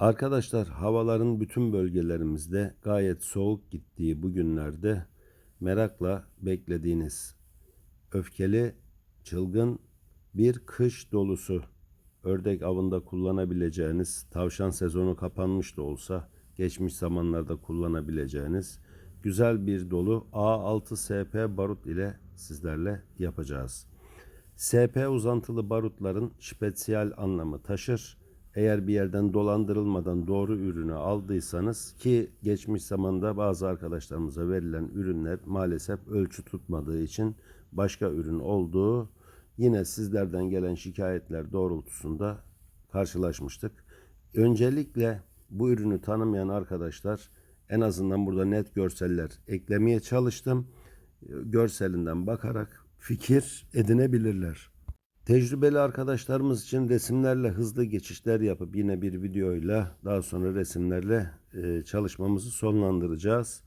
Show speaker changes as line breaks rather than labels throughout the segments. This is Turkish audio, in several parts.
Arkadaşlar havaların bütün bölgelerimizde gayet soğuk gittiği bu günlerde merakla beklediğiniz öfkeli, çılgın bir kış dolusu ördek avında kullanabileceğiniz, tavşan sezonu kapanmış da olsa geçmiş zamanlarda kullanabileceğiniz güzel bir dolu A6SP barut ile sizlerle yapacağız. SP uzantılı barutların spesiyel anlamı taşır. Eğer bir yerden dolandırılmadan doğru ürünü aldıysanız ki geçmiş zamanda bazı arkadaşlarımıza verilen ürünler maalesef ölçü tutmadığı için başka ürün olduğu yine sizlerden gelen şikayetler doğrultusunda karşılaşmıştık. Öncelikle bu ürünü tanımayan arkadaşlar en azından burada net görseller eklemeye çalıştım. Görselinden bakarak fikir edinebilirler. Tecrübeli arkadaşlarımız için resimlerle hızlı geçişler yapıp yine bir videoyla daha sonra resimlerle e, çalışmamızı sonlandıracağız.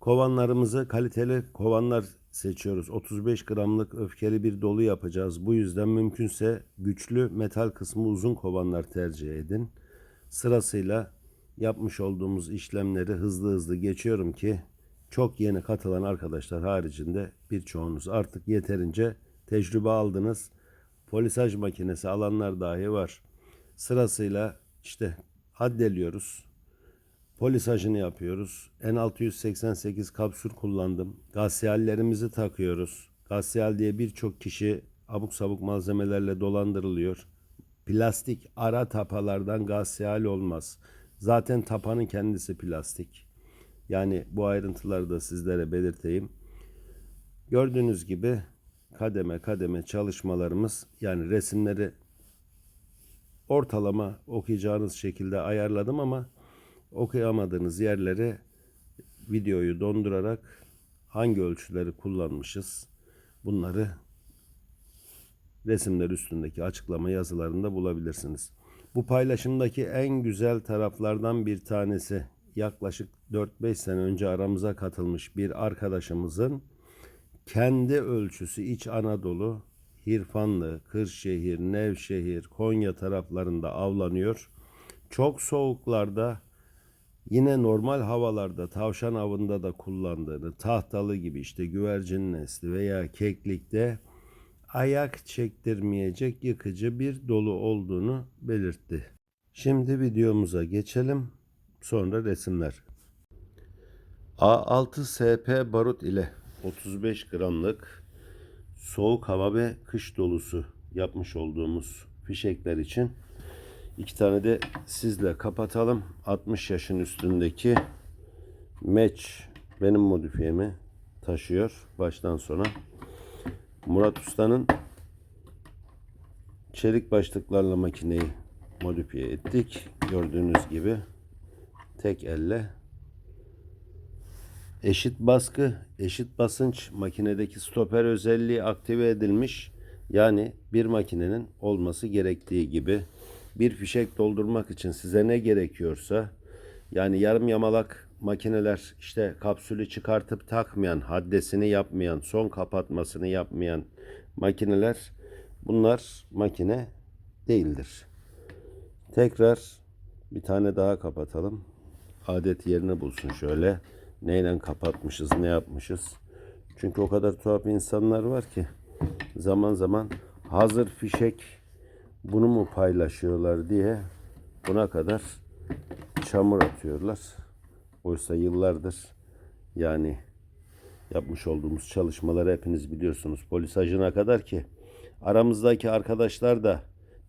Kovanlarımızı kaliteli kovanlar seçiyoruz. 35 gramlık öfkeli bir dolu yapacağız. Bu yüzden mümkünse güçlü metal kısmı uzun kovanlar tercih edin. Sırasıyla yapmış olduğumuz işlemleri hızlı hızlı geçiyorum ki çok yeni katılan arkadaşlar haricinde birçoğunuz artık yeterince tecrübe aldınız. Polisaj makinesi alanlar dahi var. Sırasıyla işte haddeliyoruz. Polisajını yapıyoruz. N688 kapsül kullandım. Gasyallerimizi takıyoruz. Gasyal diye birçok kişi abuk sabuk malzemelerle dolandırılıyor. Plastik ara tapalardan gasyal olmaz. Zaten tapanın kendisi plastik. Yani bu ayrıntıları da sizlere belirteyim. Gördüğünüz gibi kademe kademe çalışmalarımız yani resimleri ortalama okuyacağınız şekilde ayarladım ama okuyamadığınız yerleri videoyu dondurarak hangi ölçüleri kullanmışız bunları resimler üstündeki açıklama yazılarında bulabilirsiniz. Bu paylaşımdaki en güzel taraflardan bir tanesi yaklaşık 4-5 sene önce aramıza katılmış bir arkadaşımızın kendi ölçüsü İç Anadolu, Hirfanlı, Kırşehir, Nevşehir, Konya taraflarında avlanıyor. Çok soğuklarda yine normal havalarda tavşan avında da kullandığını tahtalı gibi işte güvercin nesli veya keklikte ayak çektirmeyecek yıkıcı bir dolu olduğunu belirtti. Şimdi videomuza geçelim. Sonra resimler. A6SP barut ile 35 gramlık soğuk hava ve kış dolusu yapmış olduğumuz fişekler için iki tane de sizle kapatalım. 60 yaşın üstündeki match benim modifiyemi taşıyor baştan sona. Murat Usta'nın çelik başlıklarla makineyi modifiye ettik. Gördüğünüz gibi tek elle eşit baskı, eşit basınç makinedeki stoper özelliği aktive edilmiş. Yani bir makinenin olması gerektiği gibi bir fişek doldurmak için size ne gerekiyorsa yani yarım yamalak makineler işte kapsülü çıkartıp takmayan, haddesini yapmayan, son kapatmasını yapmayan makineler bunlar makine değildir. Tekrar bir tane daha kapatalım. Adet yerini bulsun şöyle. Neyle kapatmışız, ne yapmışız. Çünkü o kadar tuhaf insanlar var ki zaman zaman hazır fişek bunu mu paylaşıyorlar diye buna kadar çamur atıyorlar. Oysa yıllardır yani yapmış olduğumuz çalışmaları hepiniz biliyorsunuz. Polisajına kadar ki aramızdaki arkadaşlar da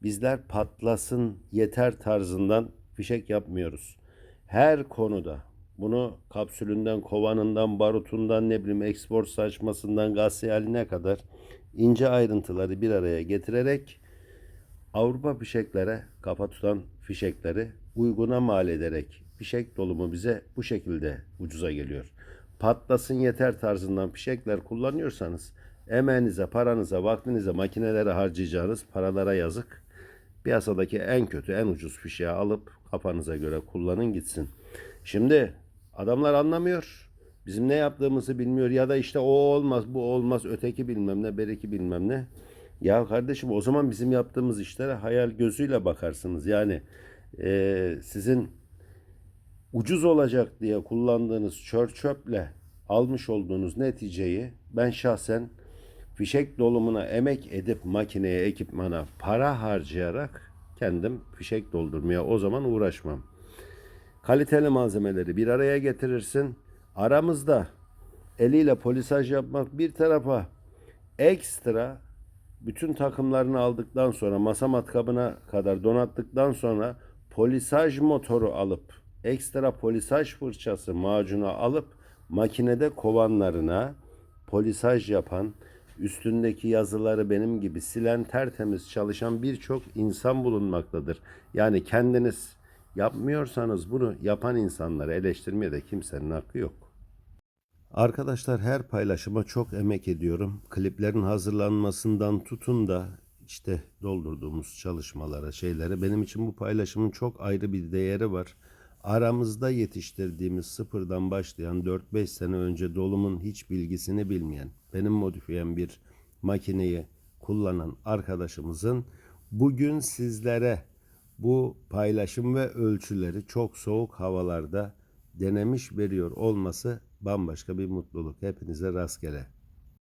bizler patlasın yeter tarzından fişek yapmıyoruz. Her konuda bunu kapsülünden, kovanından, barutundan, ne bileyim eksport saçmasından, gasyaline kadar ince ayrıntıları bir araya getirerek Avrupa fişeklere kafa tutan fişekleri uyguna mal ederek fişek dolumu bize bu şekilde ucuza geliyor. Patlasın yeter tarzından fişekler kullanıyorsanız emeğinize, paranıza, vaktinize, makinelere harcayacağınız paralara yazık. Piyasadaki en kötü, en ucuz fişeği alıp kafanıza göre kullanın gitsin. Şimdi adamlar anlamıyor. Bizim ne yaptığımızı bilmiyor ya da işte o olmaz, bu olmaz, öteki bilmem ne, bereki bilmem ne. Ya kardeşim o zaman bizim yaptığımız işlere hayal gözüyle bakarsınız. Yani e, sizin ucuz olacak diye kullandığınız çör çöple almış olduğunuz neticeyi ben şahsen fişek dolumuna emek edip makineye, ekipmana para harcayarak kendim fişek doldurmaya o zaman uğraşmam. Kaliteli malzemeleri bir araya getirirsin. Aramızda eliyle polisaj yapmak bir tarafa ekstra bütün takımlarını aldıktan sonra masa matkabına kadar donattıktan sonra polisaj motoru alıp ekstra polisaj fırçası macunu alıp makinede kovanlarına polisaj yapan üstündeki yazıları benim gibi silen tertemiz çalışan birçok insan bulunmaktadır. Yani kendiniz yapmıyorsanız bunu yapan insanları eleştirmeye de kimsenin hakkı yok. Arkadaşlar her paylaşıma çok emek ediyorum. Kliplerin hazırlanmasından tutun da işte doldurduğumuz çalışmalara, şeylere benim için bu paylaşımın çok ayrı bir değeri var. Aramızda yetiştirdiğimiz sıfırdan başlayan 4-5 sene önce dolumun hiç bilgisini bilmeyen, benim modifiyem bir makineyi kullanan arkadaşımızın bugün sizlere bu paylaşım ve ölçüleri çok soğuk havalarda denemiş veriyor olması bambaşka bir mutluluk. Hepinize rastgele.